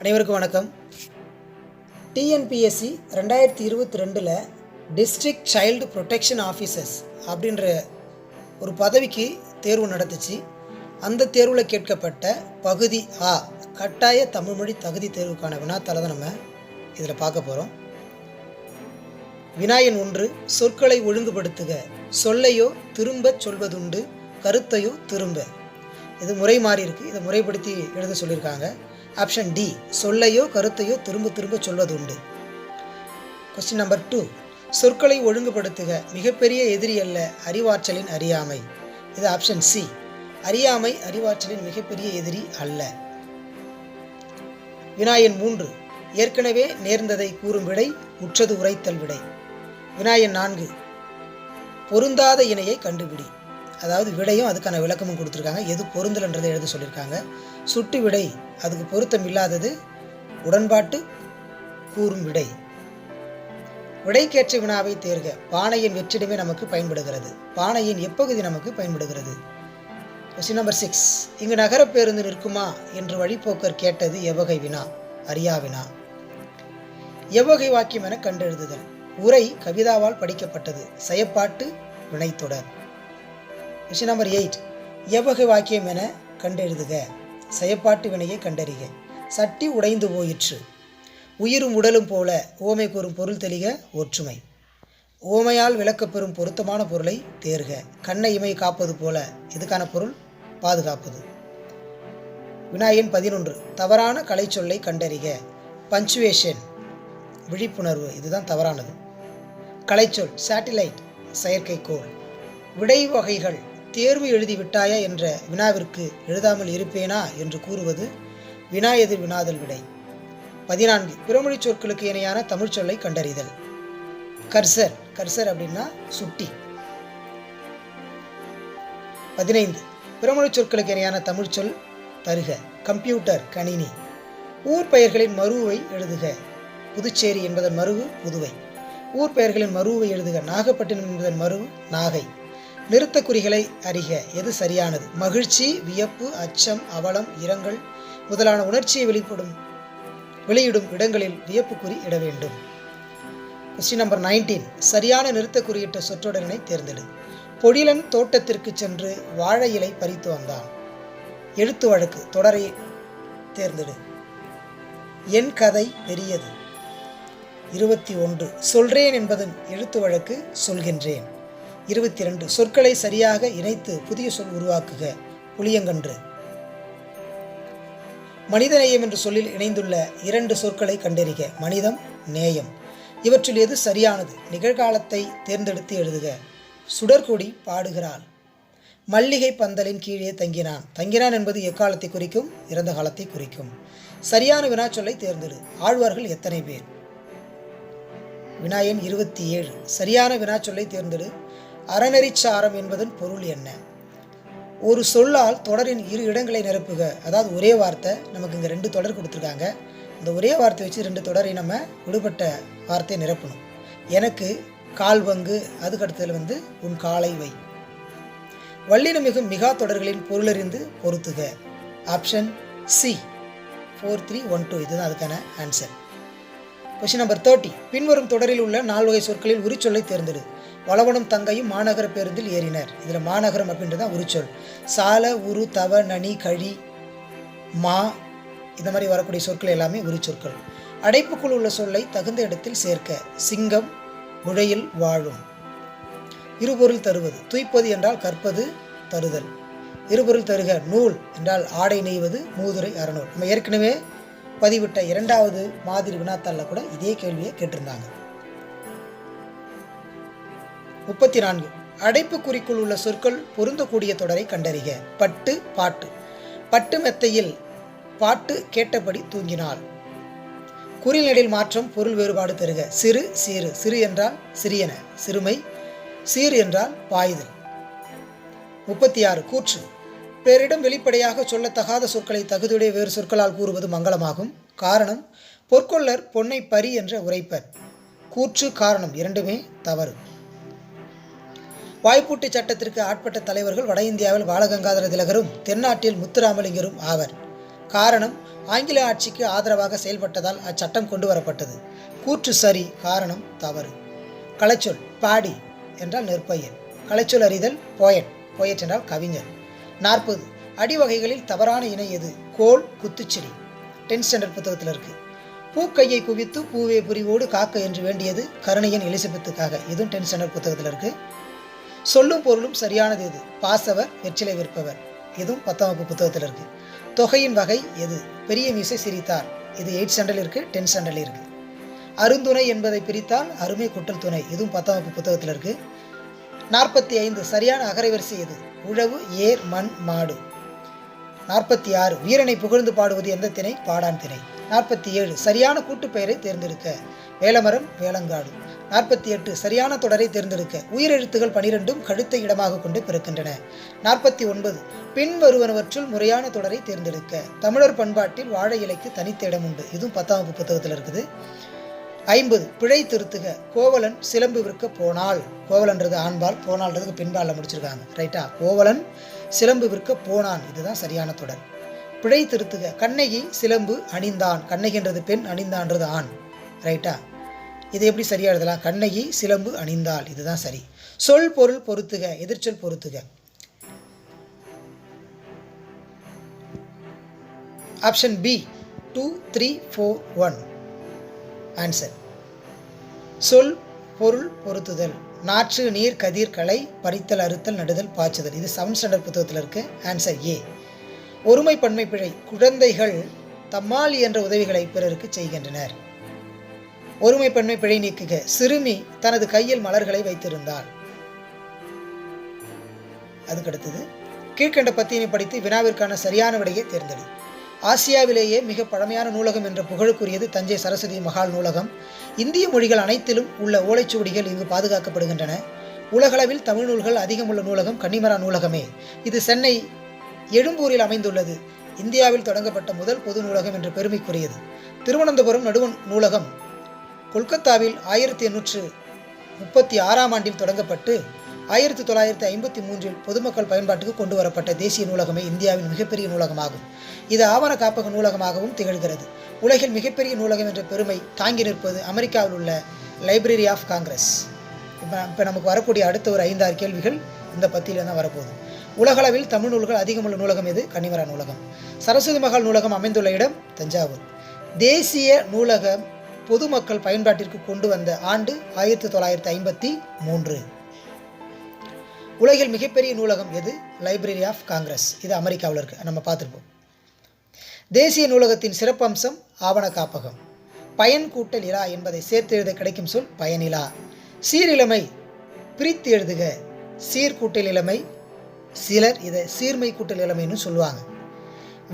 அனைவருக்கும் வணக்கம். டிஎன்பிஎஸ்சி ரெண்டாயிரத்தி இருபத்தி ரெண்டில் டிஸ்ட்ரிக்ட் சைல்டு ப்ரொடெக்ஷன் ஆஃபீஸர்ஸ் அப்படின்ற ஒரு பதவிக்கு தேர்வு நடத்துச்சு அந்த தேர்வில் கேட்கப்பட்ட பகுதி ஆ கட்டாய தமிழ்மொழி தகுதி தேர்வுக்கான வினாத்தாளை தான் நம்ம இதில் பார்க்க போகிறோம் வினாயன் ஒன்று சொற்களை ஒழுங்குபடுத்துக சொல்லையோ திரும்ப சொல்வதுண்டு கருத்தையோ திரும்ப. இது முறை மாறி இருக்குது இதை முறைப்படுத்தி எழுத சொல்லியிருக்காங்க. ஆப்ஷன் டி சொல்லையோ கருத்தையோ திரும்ப திரும்ப சொல்வது உண்டு கொஸ்டின் நம்பர் டூ சொற்களை ஒழுங்குபடுத்துக. மிகப்பெரிய எதிரி அல்ல அறிவாற்றலின் அறியாமை. இது ஆப்ஷன் சி அறியாமை அறிவாற்றலின் மிகப்பெரிய எதிரி அல்ல. வினாயன் மூன்று ஏற்கனவே நேர்ந்ததை கூறும் விடை உற்றது உரைத்தல் விடை. வினாயன் நான்கு பொருந்தாத இணையை கண்டுபிடி. அதாவது விடையும் அதுக்கான விளக்கமும் கொடுத்துருக்காங்க. எது பொருந்தலன்றதை எழுத சொல்லியிருக்காங்க. சுட்டு விடை அதுக்கு பொருத்தம் இல்லாதது உடன்பாட்டு கூறும் விடை. விடைக்கேற்ற வினாவை தேர்க. பானையின் வெற்றிடமே நமக்கு பயன்படுகிறது. பானையின் எப்பகுதி நமக்கு பயன்படுகிறது. கொஸ்டின் நம்பர் சிக்ஸ் இங்கு நகர பேருந்து நிற்குமா என்று வழிப்போக்கர் கேட்டது எவ்வகை வினா? அரியா வினா. எவ்வகை வாக்கியம் என கண்டெழுதுதல். உரை கவிதாவால் படிக்கப்பட்டது. செயப்பாட்டு வினைத்தொடர். கொஷின் நம்பர் எயிட் எவ்வகை வாக்கியம் என கண்டெழுதுக. செயப்பாட்டு வினையை கண்டறிக. சட்டி உடைந்து போயிற்று. உயிரும் உடலும் போல ஓமை கூறும் பொருள் தெளிக ஒற்றுமை. ஓமையால் விளக்கப்பெறும் பொருத்தமான பொருளை தேர்க. கண்ணை இமை காப்பது போல இதுக்கான பொருள்? பாதுகாப்பது. வினாயன் பதினொன்று. தவறான கலைச்சொல்லை கண்டறிக. பஞ்சுவேஷன் விழிப்புணர்வு இதுதான் தவறானது. கலைச்சொல் சேட்டிலைட் செயற்கைக்கோள். விடை வகைகள் தேர்வு எழுதி விட்டாயா என்ற வினாவிற்கு எழுதாமல் இருப்பேனா என்று கூறுவது வினா எதிர் வினாதல் விடை. பதினான்கு பிறமொழி சொற்களுக்கு இணையான தமிழ்ச்சொல்லை கண்டறிதல். கர்சர் கர்சர் அப்படின்னா சுட்டி. பதினைந்து பிறமொழி சொற்களுக்கு இணையான தமிழ்ச்சொல் தருக. கம்ப்யூட்டர் கணினி. ஊர் பெயர்களின் மருவை எழுதுக. புதுச்சேரி என்பதன் மருவு புதுவை. ஊர் பெயர்களின் மருவை எழுதுக. நாகப்பட்டினம் என்பதன் மருவு நாகை. நிறுத்த குறிகளை அறிக. எது சரியானது? மகிழ்ச்சி வியப்பு அச்சம் அவலம் இரங்கல் முதலான உணர்ச்சியை வெளிப்படும் வெளியிடும் இடங்களில் வியப்புக்குறி இட வேண்டும். கொஸ்டின் நம்பர் நைன்டீன் சரியான நிறுத்த குறியிட்ட சொற்றொடரினை தேர்ந்தெடு. பொழிலன் தோட்டத்திற்கு சென்று வாழை இலை பறித்து வந்தான். எழுத்து வழக்கு. தொடரை தேர்ந்தெடு. என் கதை பெரியது. இருபத்தி ஒன்று. சொல்றேன் என்பதன் எழுத்து வழக்கு சொல்கின்றேன். இருபத்தி ரெண்டு சொற்களை சரியாக இணைத்து புதிய சொல் உருவாக்குக. புளியங்கன்று. மனிதநேயம் என்ற சொல்லில் இணைந்துள்ள இரண்டு சொற்களை கண்டறிக. மனிதம் நேயம். இவற்றில் எது சரியானது? நிகழ்காலத்தை தேர்ந்தெடுத்து எழுதுக. சுடர்கொடி பாடுகிறாள். மல்லிகை பந்தலின் கீழே தங்கினான். தங்கினான் என்பது எக்காலத்தை குறிக்கும்? இறந்த காலத்தை குறிக்கும். சரியான வினாச்சொல்லை தேர்ந்தெடு. ஆழ்வார்கள் எத்தனை பேர்? வினாயன் இருபத்தி ஏழு. சரியான வினாச்சொல்லை தேர்ந்தெடு. அறநெறிச்சாரம் என்பதன் பொருள் என்ன? ஒரு சொல்லால் தொடரின் இரு இடங்களை நிரப்புக. அதாவது ஒரே வார்த்தை நமக்கு இங்கே ரெண்டு தொடர் கொடுத்துருக்காங்க. இந்த ஒரே வார்த்தை வச்சு ரெண்டு தொடரை நம்ம விடுபட்ட வார்த்தையை நிரப்பணும். எனக்கு கால் பங்கு அதுக்கடுத்ததில் வந்து உன் காலை வை. வல்லின மிகா தொடர்களின் பொருளறிந்து பொருத்துக. Option C four three one two இதுதான் அதுக்கான ஆன்சர் கொஸ்டின் நம்பர் தேர்ட்டி பின்வரும் தொடரில் உள்ள நால் வகை சொற்களில் உரிச்சொல்லை தேர்ந்தெடு. வளவனும் தங்கையும் மாநகர பேருந்தில் ஏறினர். இதில் மாநகரம் அப்படின்றது தான் உரிச்சொல். சால உரு தவ நனி கழி மா இந்த மாதிரி வரக்கூடிய சொற்கள் எல்லாமே உரிச்சொற்கள். அடைப்புக்குள் உள்ள சொல்லை தகுந்த இடத்தில் சேர்க்க சிங்கம் முழையில் வாழும். இருபொருள் தருவது. துய்ப்பது என்றால் கற்பது தருதல். இருபொருள் தருக நூல் என்றால் ஆடை நெய்வது மூதுரை அறநூல். நம்ம ஏற்கனவே பதிவிட்ட இரண்டாவது மாதிரி வினாத்தாளில் கூட இதே கேள்வியை கேட்டிருந்தாங்க. முப்பத்தி நான்கு அடைப்பு குறிக்குள் உள்ள சொற்கள் பொருந்தக்கூடிய தொடரை கண்டறிக. பட்டு பாட்டு. பட்டு மெத்தையில் பாட்டு கேட்டபடி தூங்கினாள். குறிநெடில் மாற்றம் பொருள் வேறுபாடு தருக. சிறு சீறு. சிறு என்றால் சிறியன. சிறுமை. சீர் என்றால் பாய்தல். முப்பத்தி ஆறு கூற்று. பிறரிடம் வெளிப்படையாக சொல்லத்தகாத சொற்களை தகுதியுடைய வேறு சொற்களால் கூறுவது மங்களமாகும். காரணம் பொற்கொள்ளர் பொன்னை பரி என்ற உரைப்பர். கூற்று காரணம் இரண்டுமே தவறு. வாய்ப்பூட்டு சட்டத்திற்கு ஆட்பட்ட தலைவர்கள் வட இந்தியாவில் பாலகங்காதர திலகரும் தென்னாட்டில் முத்துராமலிங்கரும் ஆவர். காரணம் ஆங்கில ஆட்சிக்கு ஆதரவாக செயல்பட்டதால் அச்சட்டம் கொண்டு வரப்பட்டது. கூற்று சரி காரணம் தவறு. கலைச்சொல் பாடி என்றால் நெற்பயன் கலைச்சொல் அறிதல் போயட் போயட் என்றால் கவிஞர். நாற்பது. அடிவகைகளில் தவறான இணை எது? கோல் குத்துச்செடி. டென்த் ஸ்டாண்டர்ட் புத்தகத்தில் இருக்கு. பூக்கையை குவித்து பூவே புரிவோடு காக்க என்று வேண்டியது கருணையன் எலிசபெத்துக்காக. இதுவும் டென்த் ஸ்டாண்டர்ட் புத்தகத்தில் இருக்கு. சொல்லும் பொருளும் சரியானது எது? பாசவர் வெற்றிலை விற்பவர். இதுவும் பத்தாம் வகுப்பு புத்தகத்தில் இருக்கு. தொகையின் வகை எது? பெரிய மீசை சிரித்தார். இது எயிட் ஸ்டாண்டர்டில் இருக்கு டென்த் ஸ்டாண்டர்டில் இருக்கு. அருந்துணை என்பதை பிரித்தால் அருமை குட்டல் துணை. இதுவும் பத்தாம் வகுப்பு புத்தகத்தில் இருக்குது நாற்பத்தி ஐந்து சரியான அகரைவரிசை எது? உழவு ஏர் மண் மாடு. நாற்பத்தி ஆறு வீரனை புகழ்ந்து பாடுவது எந்த திணை? பாடான் திணை. நாற்பத்தி ஏழு சரியான கூட்டுப்பெயரை தேர்ந்தெடுக்க. வேலமரம் வேலங்காடு நாற்பத்தி எட்டு சரியான தொடரை தேர்ந்தெடுக்க. உயிரெழுத்துகள் பனிரெண்டும் கழுத்தை இடமாக கொண்டு பிறக்கின்றன. நாற்பத்தி ஒன்பது பின்வருவனவற்றுள் முறையான தொடரை தேர்ந்தெடுக்க. தமிழர் பண்பாட்டில் வாழை இலைக்கு தனித்த இடம் உண்டு. இதுவும் பத்தாம் வகுப்பு புத்தகத்தில் இருக்குது. ஐம்பது. பிழை திருத்துக. கோவலன் சிலம்பு விற்க போனால் கோவலன்றது ஆண்பால் போனால்ன்றதுக்கு பின்பாலில் முடிச்சிருக்காங்க. ரைட்டா? கோவலன் சிலம்பு விற்க போனான். இதுதான் சரியான தொடர். பிழை திருத்துக. கண்ணகி சிலம்பு அணிந்தான். கண்ணகின்றது பெண் அணிந்தான்றது ஆண். ரைட்டா? இது எப்படி சரியா எழுதலாம்? கண்ணகி சிலம்பு அணிந்தாள். இதுதான் சரி. சொல் பொருள் பொருத்துக. எதிர்ச்சொல் பொருத்துக. Option B. Two three four one. Answer சொல் பொருள் பொருத்துதல். நாற்று நீர் கதிர் கலை பறித்தல் அறுத்தல் நடுதல் பாய்ச்சுதல். இது செவன் ஸ்டாண்டர்ட் புத்தகத்தில் இருக்கு. ஆன்சர் ஏ ஒருமை பன்மை பிழை. குழந்தைகள் தம்மால் என்ற உதவிகளை பிறருக்கு செய்கின்றனர். ஒருமை பன்மை பிழை நீக்குக. சிறுமி தனது கையில் மலர்களை வைத்திருந்தாள். அதுக்கடுத்தது கீழ்கண்ட பத்தியினை படித்து வினாவிற்கான சரியான விடையை தேர்ந்தெடு. ஆசியாவிலேயே மிக பழமையான நூலகம் என்ற புகழுக்குரியது தஞ்சை சரஸ்வதி மகால் நூலகம். இந்திய மொழிகள் அனைத்திலும் உள்ள ஓலைச்சுவடிகள் இங்கு பாதுகாக்கப்படுகின்றன. உலகளவில் தமிழ் நூல்கள் அதிகமுள்ள நூலகம் கன்னிமரா நூலகமே. இது சென்னை எழும்பூரில் அமைந்துள்ளது. இந்தியாவில் தொடங்கப்பட்ட முதல் பொது நூலகம் என்ற பெருமைக்குரியது. திருவனந்தபுரம் நடுவன் நூலகம். கொல்கத்தாவில் ஆயிரத்தி எண்ணூற்று முப்பத்தி ஆறாம் ஆண்டில் தொடங்கப்பட்டு ஆயிரத்தி தொள்ளாயிரத்தி ஐம்பத்தி மூன்றில் பொதுமக்கள் பயன்பாட்டுக்கு கொண்டு வரப்பட்ட தேசிய நூலகமே இந்தியாவின் மிகப்பெரிய நூலகமாகும். இது ஆவண காப்பக நூலகமாகவும் திகழ்கிறது. உலகில் மிகப்பெரிய நூலகம் என்ற பெருமை தாங்கி நிற்பது அமெரிக்காவில் உள்ள லைப்ரரி ஆஃப் காங்கிரஸ் இப்போ இப்போ நமக்கு வரக்கூடிய அடுத்த ஒரு ஐந்தாறு கேள்விகள் இந்த பத்தியில் தான் வரப்போகுது. உலகளவில் தமிழ் நூல்கள் அதிகமுள்ள நூலகம் எது? கன்னிமரா நூலகம். சரஸ்வதி மகால் நூலகம் அமைந்துள்ள இடம் தஞ்சாவூர். தேசிய நூலகம் பொதுமக்கள் பயன்பாட்டிற்கு கொண்டு வந்த ஆண்டு ஆயிரத்தி தொள்ளாயிரத்தி ஐம்பத்தி மூன்று. உலகில் மிகப்பெரிய நூலகம் எது? லைப்ரரி ஆஃப் காங்கிரஸ் இது அமெரிக்காவில் இருக்குது நம்ம பார்த்துருப்போம். தேசிய நூலகத்தின் சிறப்பம்சம் ஆவண காப்பகம். பயன் கூட்டல் இலா என்பதை சேர்த்து எழுத கிடைக்கும் சொல் பயனிலா. சீரிழமை பிரித்து எழுதுக. சீர்கூட்டல் இளமை சிலர் இதை சீர்மை கூட்டல் இளமைன்னு சொல்லுவாங்க.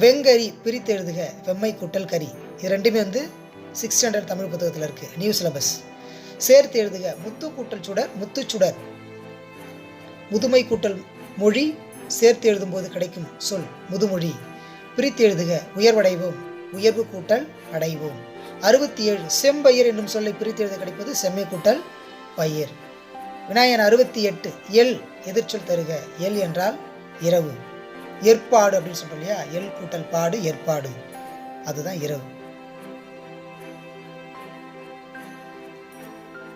வெங்கரி பிரித்து எழுதுக. வெம்மை கூட்டல் கரி. இது ரெண்டுமே வந்து சிக்ஸ் ஹண்ட்ரட் தமிழ் புத்தகத்தில் இருக்குது நியூ சிலபஸ் சேர்த்து எழுதுக. முத்து கூட்டல் சுடர் முத்துச்சுடர். முதுமை கூட்டல் மொழி சேர்த்து எழுதும்போது கிடைக்கும் சொல் முதுமொழி. பிரித்து எழுதுக உயர்வடைவோம் உயர்வு கூட்டல் அடைவோம். அறுபத்தி ஏழு செம்பயிர் என்னும் சொல்லை பிரித்து எழுத கிடைப்பது செம்மை கூட்டல் பயிர். விநாயகன் அறுபத்தி எட்டு எல் எதிர்ச்சொல் தருக எல் என்றால் இரவு. ஏற்பாடு அப்படின்னு சொல்றோம் இல்லையா? எல் கூட்டல் பாடு ஏற்பாடு. அதுதான் இரவு.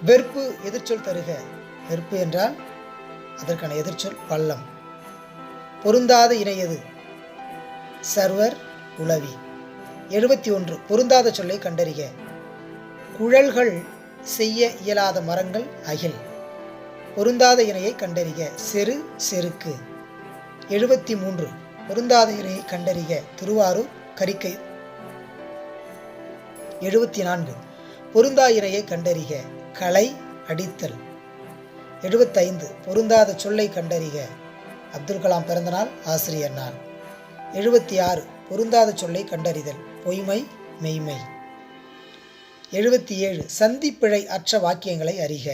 வெறுப்பு எதிர்ச்சொல் தருக வெறுப்பு என்றால் அதற்கான எதிர்ச்சொல் பள்ளம் பொருந்தாத இணையது சர்வர் உளவி. எழுபத்தி ஒன்று பொருந்தாத சொல்லை கண்டறிக. குழல்கள் செய்ய இயலாத மரங்கள் அகில். பொருந்தாத இணையை கண்டறிக. செரு செருக்கு. எழுபத்தி மூன்று பொருந்தாத இணையை கண்டறிக. திருவாரூர் கரிக்கை எழுபத்தி நான்கு பொருந்தா இணையை கண்டறிக. களை அடித்தல். எழுபத்தைந்து பொருந்தாத சொல்லை கண்டறிக. அப்துல் கலாம் பிறந்தநாள் ஆசிரியர் நாள். எழுபத்தி ஆறு பொருந்தாத சொல்லை கண்டறிதல். பொய்மை மெய்மை. எழுபத்தி ஏழு சந்திப்பிழை அற்ற வாக்கியங்களை அறிக.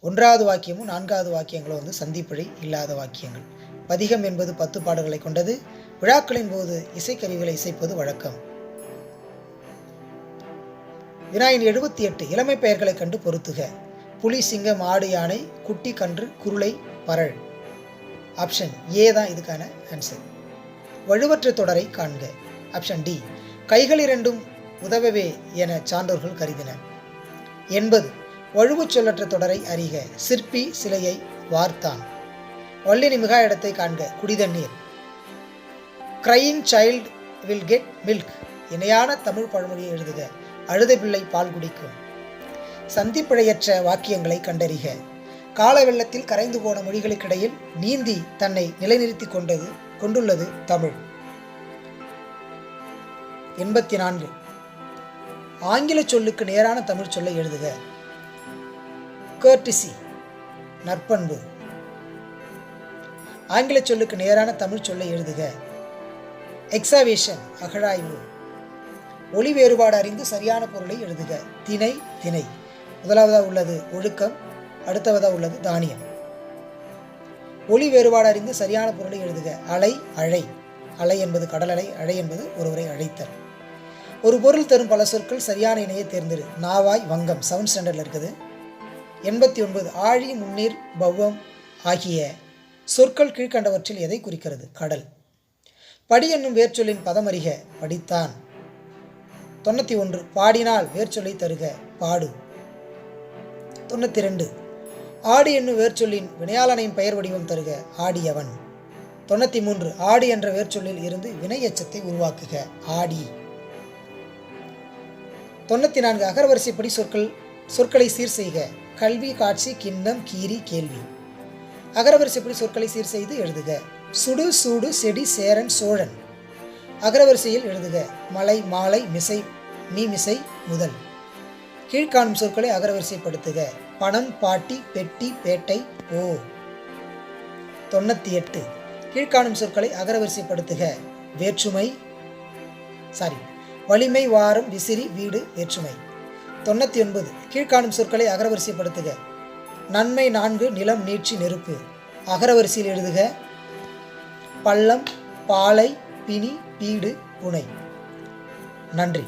ஒன்றாவது வாக்கியமும் நான்காவது வாக்கியங்களும் வந்து சந்திப்பிழை இல்லாத வாக்கியங்கள். பதிகம் என்பது பத்து பாடல்களை கொண்டது. விழாக்களின் போது இசைக்கருவிகளை இசைப்பது வழக்கம். வினாயின் எழுபத்தி எட்டு இளமை பெயர்களை கண்டு பொருத்துக. புலி சிங்கம் ஆடு யானை குட்டி கன்று குருளை பரழ் ஆப்ஷன் ஏ தான் இதுக்கான ஆன்சர் வலுவற்ற தொடரை காண்க. ஆப்ஷன் டி கைகள் இரண்டும் உதவவே என சான்றோர்கள் கருதினர். எண்பது வழுவுச் சொல்லற்ற தொடரை அறிக. சிற்பி சிலையை வார்த்தான். வள்ளினி மிகா இடத்தை காண்க. குடிதண்ணீர். Crying child will get milk இணையான தமிழ் பழமொழியை எழுதுக. அழுத பிள்ளை பால் குடிக்கும். சந்திப்பிழையற்ற வாக்கியங்களை கண்டறிக. கால வெள்ளத்தில் கரைந்து போன மொழிகளுக்கிடையில் நீந்தி தன்னை நிலைநிறுத்தி கொண்டது கொண்டுள்ளது தமிழ். எண்பத்தி நான்கு ஆங்கில சொல்லுக்கு நேரான தமிழ் சொல்லை எழுதுக. கர்டிசி நற்பண்பு. ஆங்கில சொல்லுக்கு நேரான தமிழ் சொல்லை எழுதுக. எக்ஸாவேஷன் அகழாய்வு. ஒளி வேறுபாடு அறிந்து சரியான பொருளை எழுதுக. திணை திணை. முதலாவதாக உள்ளது ஒழுக்கம் அடுத்தவதாக உள்ளது தானியம். ஒளி வேறுபாடு அறிந்து சரியான பொருளை எழுதுக. அலை அழை. அலை என்பது கடல் அலை அழை என்பது ஒருவரை அழைத்தல். ஒரு பொருள் தரும் பல சொற்கள் சரியான இணையை தேர்ந்தெடு. நாவாய் வங்கம் சவுண்ட் ஸ்டாண்டர்டில் இருக்குது. எண்பத்தி ஒன்பது ஆழி முன்னீர் பவ்வம் ஆகிய சொற்கள் கீழ்கண்டவற்றில் எதை குறிக்கிறது? கடல். படி என்னும் வேர்ச்சொல்லின் பதமறிக படித்தான். தொண்ணூற்றி ஒன்று பாடினால் வேர்ச்சொல்லை தருக. பாடு. தொண்ணூற்றி ரெண்டு ஆடி என்னும் வேர்ச்சொல்லின் வினையாளனின் பெயர் வடிவம் தருக ஆடியவன் தொண்ணூற்றி மூன்று ஆடி என்ற வேர்ச்சொல்லில் இருந்து வினை எச்சத்தை உருவாக்குக ஆடி. தொண்ணூற்றி நான்கு அகரவரிசைப்படி சொற்கள் சொற்களை சீர் செய்க கல்வி காட்சி கிண்ணம் கீரி கேள்வி. அகரவரிசைப்படி சொற்களை சீர் செய்து எழுதுக சுடு சூடு செடி சேரன் சோழன். அகரவரிசையில் எழுதுக மலை மாலை மிசை மீமிசை முதல். கீழ்காணும் சொற்களை அகரவரிசைப்படுத்துக. பணம் பாட்டி பெட்டி பேட்டை ஓ. தொண்ணூற்றி எட்டு. கீழ்காணும் சொற்களை அகரவரிசைப்படுத்துக. வேற்றுமை. சாரி வலிமை வாரம் விசிறி வீடு வேற்றுமை. தொண்ணூற்றி ஒன்பது. கீழ்காணும் சொற்களை அகரவரிசைப்படுத்துக. நன்மை நான்கு நிலம் நீட்சி நெருப்பு. அகரவரிசையில் எழுதுக. பள்ளம் பாலை பிணி பீடு புனை. நன்றி.